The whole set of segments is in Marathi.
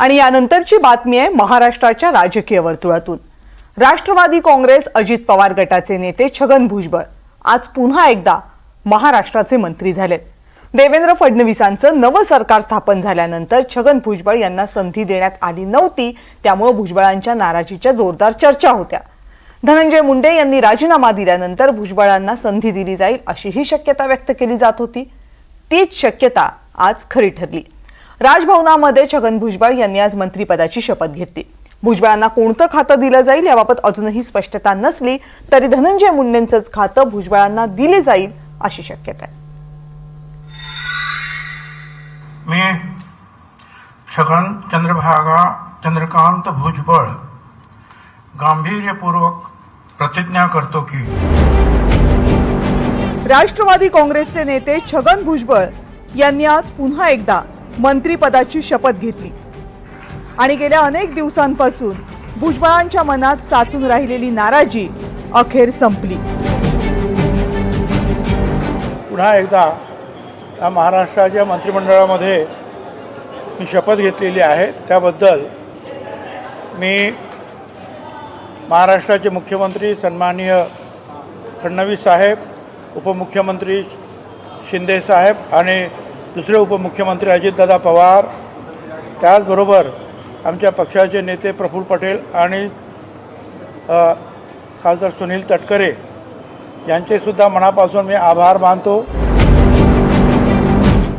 आणि यानंतरची बातमी आहे महाराष्ट्राच्या राजकीय वर्तुळातून. राष्ट्रवादी काँग्रेस अजित पवार गटाचे नेते छगन भुजबळ आज पुन्हा एकदा महाराष्ट्राचे मंत्री झालेत. देवेंद्र फडणवीसांचं नवं सरकार स्थापन झाल्यानंतर छगन भुजबळ यांना संधी देण्यात आली नव्हती त्यामुळे भुजबळांच्या नाराजीच्या जोरदार चर्चा होत्या. धनंजय मुंडे यांनी राजीनामा दिल्यानंतर भुजबळांना संधी दिली जाईल अशीही शक्यता व्यक्त केली जात होती. तीच शक्यता आज खरी ठरली. राजभवनामध्ये छगन भुजबळ यांनी आज मंत्रिपदाची शपथ घेतली. भुजबळांना कोणतं खातं दिलं जाईल याबाबत अजूनही स्पष्टता नसली तरी धनंजय मुंडेंचंच खातं भुजबळांना दिले जाईल अशी शक्यता आहे. मी छगन चंद्रभागा चंद्रकांत भुजबळ गांभीर्यपूर्वक प्रतिज्ञा करतो की राष्ट्रवादी काँग्रेसचे नेते छगन भुजबळ यांनी आज पुन्हा एकदा मंत्रीपदाची शपथ घेतली. आणि गेल्या अनेक दिवसांपासून भुजबळांच्या मनात साचून राहिलेली नाराजी अखेर संपली. पुन्हा एकदा त्या महाराष्ट्राच्या मंत्रिमंडळामध्ये मी शपथ घेतलेली आहे. त्याबद्दल मी महाराष्ट्राचे मुख्यमंत्री सन्माननीय फडणवीस साहेब उपमुख्यमंत्री शिंदे साहेब आणि दुसरे उपमुख्यमंत्री अजितदादा पवार त्याचबरोबर आमच्या पक्षाचे नेते प्रफुल्ल पटेल आणि खासदार सुनील तटकरे यांचेसुद्धा मनापासून मी आभार मानतो.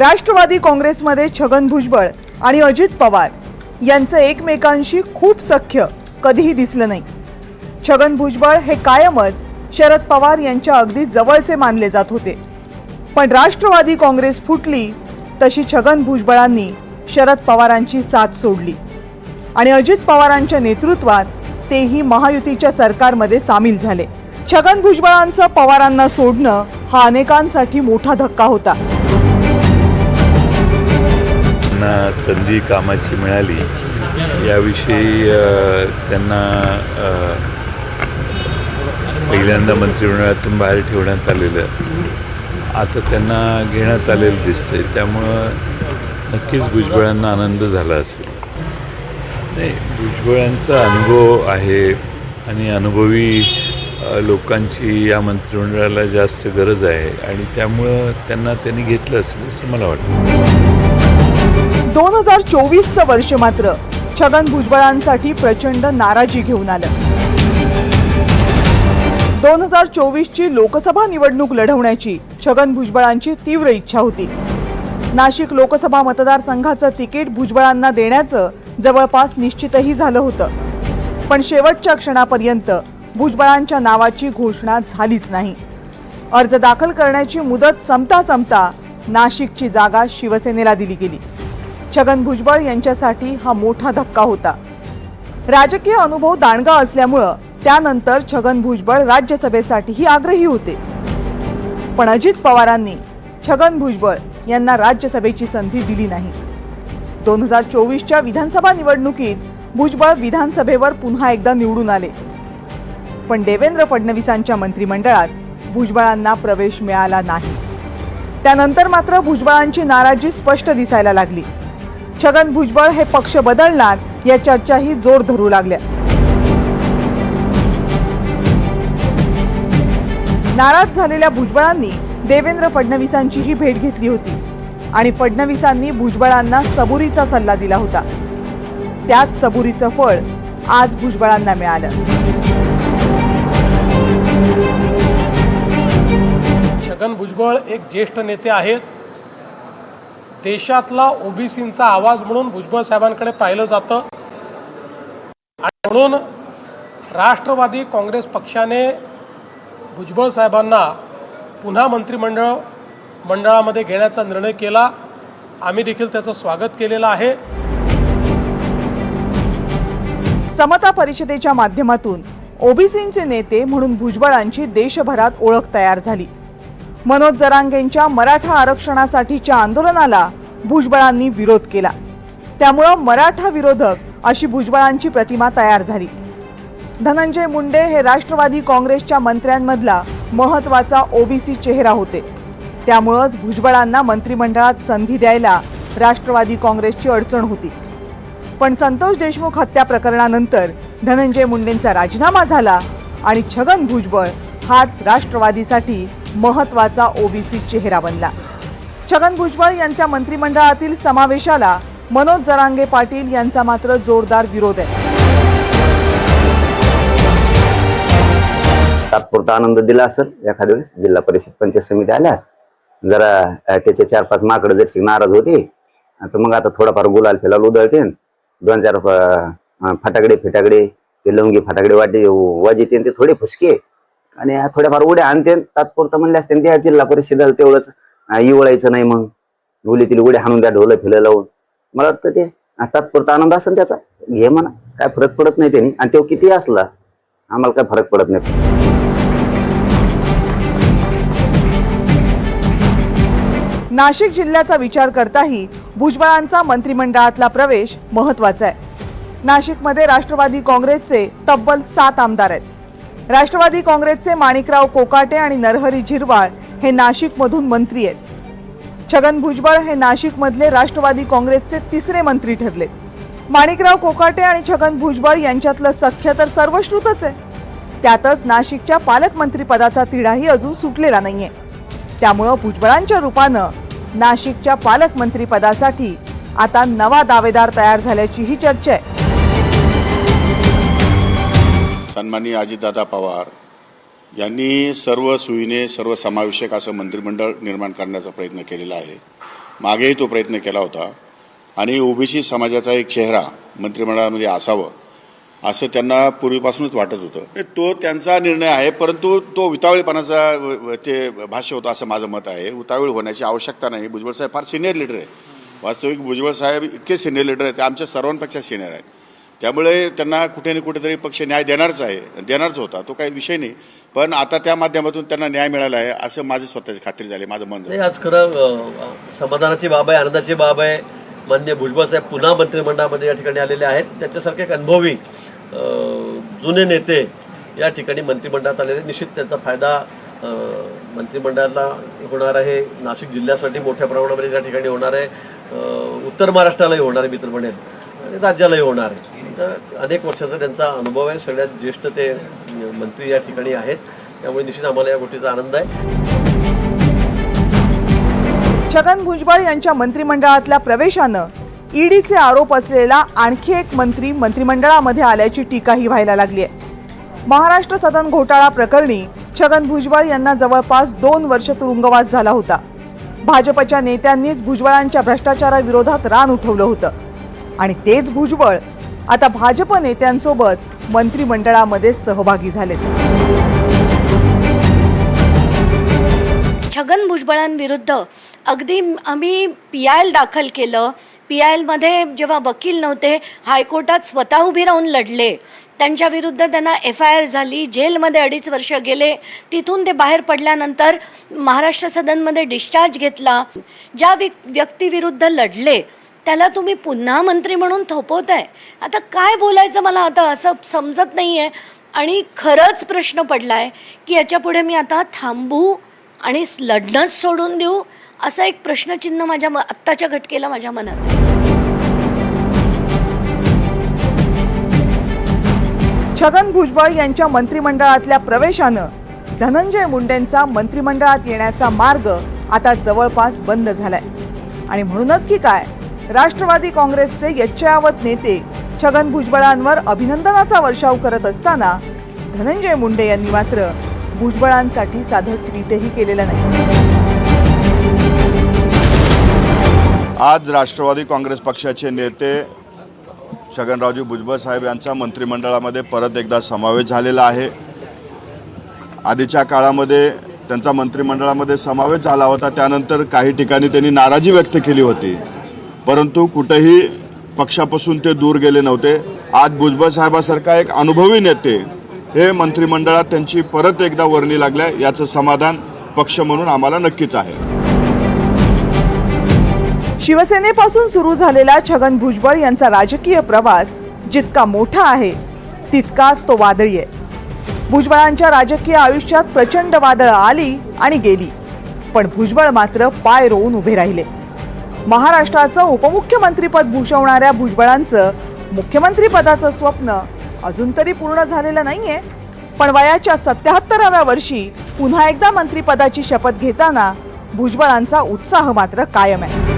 राष्ट्रवादी काँग्रेसमध्ये छगन भुजबळ आणि अजित पवार यांचं एकमेकांशी खूप सख्य कधीही दिसलं नाही. छगन भुजबळ हे कायमच शरद पवार यांच्या अगदी जवळचे मानले जात होते. पण राष्ट्रवादी काँग्रेस फुटली तशी छगन भुजबळांनी शरद पवारांची साथ सोडली. आणि अजित पवारांच्या नेतृत्वात तेही महायुतीच्या सरकारमध्ये सामील झाले. छगन भुजबळांचं पवारांना सोडणं हा अनेकांसाठी मोठा धक्का होता. त्यांना संधी कामाची मिळाली. याविषयी त्यांना पहिल्यांदा मंत्रिमंडळातून बाहेर ठेवण्यात आलेलं. आता त्यांना घेण्यात आलेलं दिसते त्यामुळं नक्कीच भुजबळांना आनंद झाला असेल. नाही भुजबळांचा अनुभव आहे आणि अनुभवी लोकांची या मंत्रिमंडळाला जास्त गरज आहे आणि त्यामुळं त्यांना त्यांनी घेतलं असेल असं मला वाटतं. दोन हजार चोवीसचं वर्ष मात्र छगन भुजबळांसाठी प्रचंड नाराजी घेऊन आलं. दोन हजार चोवीसची लोकसभा निवडणूक लढवण्याची छगन भुजबळांची तीव्र इच्छा होती. नाशिक लोकसभा मतदारसंघाचं तिकीट भुजबळांना देण्याचं जवळपास निश्चितही झालं होतं. पण शेवटच्या क्षणापर्यंत भुजबळांच्या नावाची घोषणा झालीच नाही. अर्ज दाखल करण्याची मुदत संपता संपता नाशिकची जागा शिवसेनेला दिली गेली. छगन भुजबळ यांच्यासाठी हा मोठा धक्का होता. राजकीय अनुभव दांडगा असल्यामुळं त्यानंतर छगन भुजबळ राज्यसभेसाठीही आग्रही होते. पण अजित पवारांनी छगन भुजबळ यांना राज्यसभेची संधी दिली नाही. दोन हजार चोवीसच्या विधानसभा निवडणुकीत भुजबळ विधानसभेवर पुन्हा एकदा निवडून आले. पण देवेंद्र फडणवीसांच्या मंत्रिमंडळात भुजबळांना प्रवेश मिळाला नाही. त्यानंतर मात्र भुजबळांची नाराजी स्पष्ट दिसायला लागली. छगन भुजबळ हे पक्ष बदलणार या चर्चाही जोर धरू लागल्या. नाराज झालेल्या भुजबळांनी देवेंद्र फडणवीसांचीही भेट घेतली होती. आणि फडणवीसांनी भुजबळांना सबुरीचा सल्ला दिला होता. त्याच सबुरीचं फळ आज भुजबळांना मिळालं. छगन भुजबळ एक ज्येष्ठ नेते आहेत. देशातला ओबीसींचा आवाज म्हणून भुजबळ साहेबांकडे पाहिलं जातं. आणि म्हणून राष्ट्रवादी काँग्रेस पक्षाने भुजबळ साहेबांना पुन्हा मंत्रिमंडळ मंडळामध्ये घेण्याचा निर्णय केला. आम्ही देखील त्याचं स्वागत केलेलं आहे. समता परिषदेच्या माध्यमातून ओबीसींचे नेते म्हणून भुजबळांची देशभरात ओळख तयार झाली. मनोज जरांगेंच्या मराठा आरक्षणासाठीच्या आंदोलनाला भुजबळांनी विरोध केला. त्यामुळं मराठा विरोधक अशी भुजबळांची प्रतिमा तयार झाली. धनंजय मुंडे हे राष्ट्रवादी काँग्रेसच्या मंत्र्यांमधला महत्त्वाचा ओबीसी चेहरा होते. त्यामुळंच भुजबळांना मंत्रिमंडळात संधी द्यायला राष्ट्रवादी काँग्रेसची अडचण होती. पण संतोष देशमुख हत्या प्रकरणानंतर धनंजय मुंडेंचा राजीनामा झाला आणि छगन भुजबळ हाच राष्ट्रवादीसाठी महत्त्वाचा ओबीसी चेहरा बनला. छगन भुजबळ यांच्या मंत्रिमंडळातील समावेशाला मनोज जरांगे पाटील यांचा मात्र जोरदार विरोध आहे. तात्पुरता आनंद दिला असेल. एखाद्या वेळेस जिल्हा परिषद पंचायत समिती आल्या जरा त्याचे चार पाच माकडं जर नाराज होते तर मग आता थोडाफार गुलाल फिलाल उधळते दोन चार फटाकडे फिटाकडे ते लवंगी फटाकडे वाटे वाजते ते थोडे फुसके आणि थोड्याफार उड्या आणते तात्पुरता म्हणले असते त्या जिल्हा परिषदेला तेवढंच इवळायचं नाही मग. गुलीतील उड्या हाणून द्या ढोलं फिलं लावून. मला वाटतं ते तात्पुरता आनंद असेल त्याचा. घे म्हणा काय फरक पडत नाही त्यांनी. आणि तो किती असला आम्हाला काय फरक पडत नाही. नाशिक जिल्ह्याचा विचार करताही भुजबळांचा मंत्रिमंडळातला प्रवेश महत्त्वाचा आहे. नाशिकमध्ये राष्ट्रवादी काँग्रेसचे तब्बल सात आमदार आहेत. राष्ट्रवादी काँग्रेसचे माणिकराव कोकाटे आणि नरहरी झिरवाळ हे नाशिकमधून मंत्री आहेत. छगन भुजबळ हे नाशिकमधले राष्ट्रवादी काँग्रेसचे तिसरे मंत्री ठरलेत. माणिकराव कोकाटे आणि छगन भुजबळ यांच्यातलं सख्य तर सर्वश्रुतच आहे. त्यातच नाशिकच्या पालकमंत्रीपदाचा तिढाही अजून सुटलेला नाहीये. त्यामुळं भुजबळांच्या रूपानं नाशिकच्या पालकमंत्रीपदासाठी आता नवा दावेदार तयार झाल्याची ही चर्चा आहे. सन्माननीय अजितदादा पवार यांनी सर्व सुईने सर्व समावेशक असं मंत्रिमंडळ निर्माण करण्याचा प्रयत्न केलेला आहे. मागेही तो प्रयत्न केला होता. आणि ओबीसी समाजाचा एक चेहरा मंत्रिमंडळामध्ये असावं असं त्यांना पूर्वीपासूनच वाटत होतं. तो त्यांचा निर्णय आहे परंतु तो उतावळेपणाचा ते भाष्य होतं असं माझं मत आहे. उतावीळ होण्याची आवश्यकता नाही. भुजबळ साहेब फार सिनियर लीडर आहे. वास्तविक भुजबळ साहेब इतके सिनियर लीडर आहेत ते आमच्या सर्वांपेक्षा सिनियर आहेत. त्यामुळे त्यांना कुठे ना कुठेतरी पक्ष न्याय देणारच आहे देणारच होता तो काही विषय नाही. पण आता त्या माध्यमातून त्यांना न्याय मिळाला आहे असं माझी स्वतःची खात्री झाली माझं मन आज खरं समाधानाची बाब आहे आनंदाची बाब आहे. मान्य भुजबळ साहेब पुन्हा मंत्रिमंडळामध्ये या ठिकाणी आलेले आहेत. त्याच्यासारखे एक अनुभवी जुने नेते या ठिकाणी मंत्रिमंडळात आलेले निश्चित त्याचा फायदा मंत्रिमंडळाला होणार आहे. नाशिक जिल्ह्यासाठी मोठ्या प्रमाणामध्ये या ठिकाणी होणार आहे. उत्तर महाराष्ट्रालाही होणार आहे मित्र म्हणेल आणि राज्यालाही होणार आहे. तर अनेक वर्षाचा त्यांचा अनुभव आहे. सगळ्यात ज्येष्ठ ते मंत्री या ठिकाणी आहेत. त्यामुळे निश्चित आम्हाला या गोष्टीचा आनंद आहे. छगन भुजबळ यांच्या मंत्रिमंडळातल्या प्रवेशानं ईडीचे आरोप असलेला आणखी एक मंत्री मंत्रिमंडळामध्ये आल्याची टीकाही व्हायला लागली आहे. महाराष्ट्र सदन घोटाळा प्रकरणी छगन भुजबळ यांना जवळपास दोन वर्ष तुरुंगवास झाला होता. भाजपच्या नेत्यांनीच भुजबळांच्या भ्रष्टाचाराविरोधात रान उठवलं होतं. आणि तेच भुजबळ आता भाजप नेत्यांसोबत मंत्रिमंडळामध्ये सहभागी झालेत. छगन भुजबळांविरुद्ध अगदी आम्ही पी आय एल दाखल केलं. पी आय एलमध्ये जेव्हा वकील नव्हते हायकोर्टात स्वतः उभी राहून लढले. त्यांच्याविरुद्ध त्यांना एफ आय आर झाली जेलमध्ये अडीच वर्ष गेले. तिथून ते बाहेर पडल्यानंतर महाराष्ट्र सदनमध्ये डिस्चार्ज घेतला. ज्या व्यक व्यक्तीविरुद्ध लढले त्याला तुम्ही पुन्हा मंत्री म्हणून थोपवताय. आता काय बोलायचं मला आता असं समजत नाही आहे आणि खरंच प्रश्न पडला आहे की याच्यापुढे मी आता थांबू आणि लढणंच सोडून देऊ? असा एक प्रश्नचिन्ह माझ्या म- आत्ताच्या घटकेला माझ्या मनात छगन भुजबळ यांच्या मंत्रिमंडळातल्या प्रवेशानं धनंजय मुंडेंचा मंत्रिमंडळात येण्याचा मार्ग आता जवळपास बंद झालाय. आणि म्हणूनच की काय राष्ट्रवादी काँग्रेसचे यच्चयावत नेते छगन भुजबळांवर अभिनंदनाचा वर्षाव करत असताना धनंजय मुंडे यांनी मात्र भुजबळांसाठी साधं ट्विटही केलेलं नाही. आज राष्ट्रवादी काँग्रेस पक्षाचे नेते छगनरावजी भुजबळ साहेब यांचा मंत्रिमंडळामध्ये परत एकदा समावेश झालेला आहे. आधीच्या काळामध्ये त्यांचा मंत्रिमंडळामध्ये समावेश झाला होता. त्यानंतर काही ठिकाणी त्यांनी नाराजी व्यक्त केली होती. परंतु कुठेही पक्षापासून ते दूर गेले नव्हते. आज भुजबळ साहेबासारखा एक अनुभवी नेते हे मंत्रिमंडळात त्यांची परत एकदा वर्णी लागल्या. याचं समाधान पक्ष म्हणून आम्हाला नक्कीच आहे. शिवसेनेपासून सुरू झालेला छगन भुजबळ यांचा राजकीय प्रवास जितका मोठा आहे तितकाच तो वादळी आहे भुजबळांच्या राजकीय आयुष्यात प्रचंड वादळं आली आणि गेली पण भुजबळ मात्र पाय रोवून उभे राहिले. महाराष्ट्राचं उपमुख्यमंत्रीपद भूषवणाऱ्या भुजबळांचं मुख्यमंत्रीपदाचं स्वप्न अजून तरी पूर्ण झालेलं नाहीये पण वयाच्या सत्याहत्तराव्या वर्षी पुन्हा एकदा मंत्रीपदाची शपथ घेताना भुजबळांचा उत्साह मात्र कायम आहे.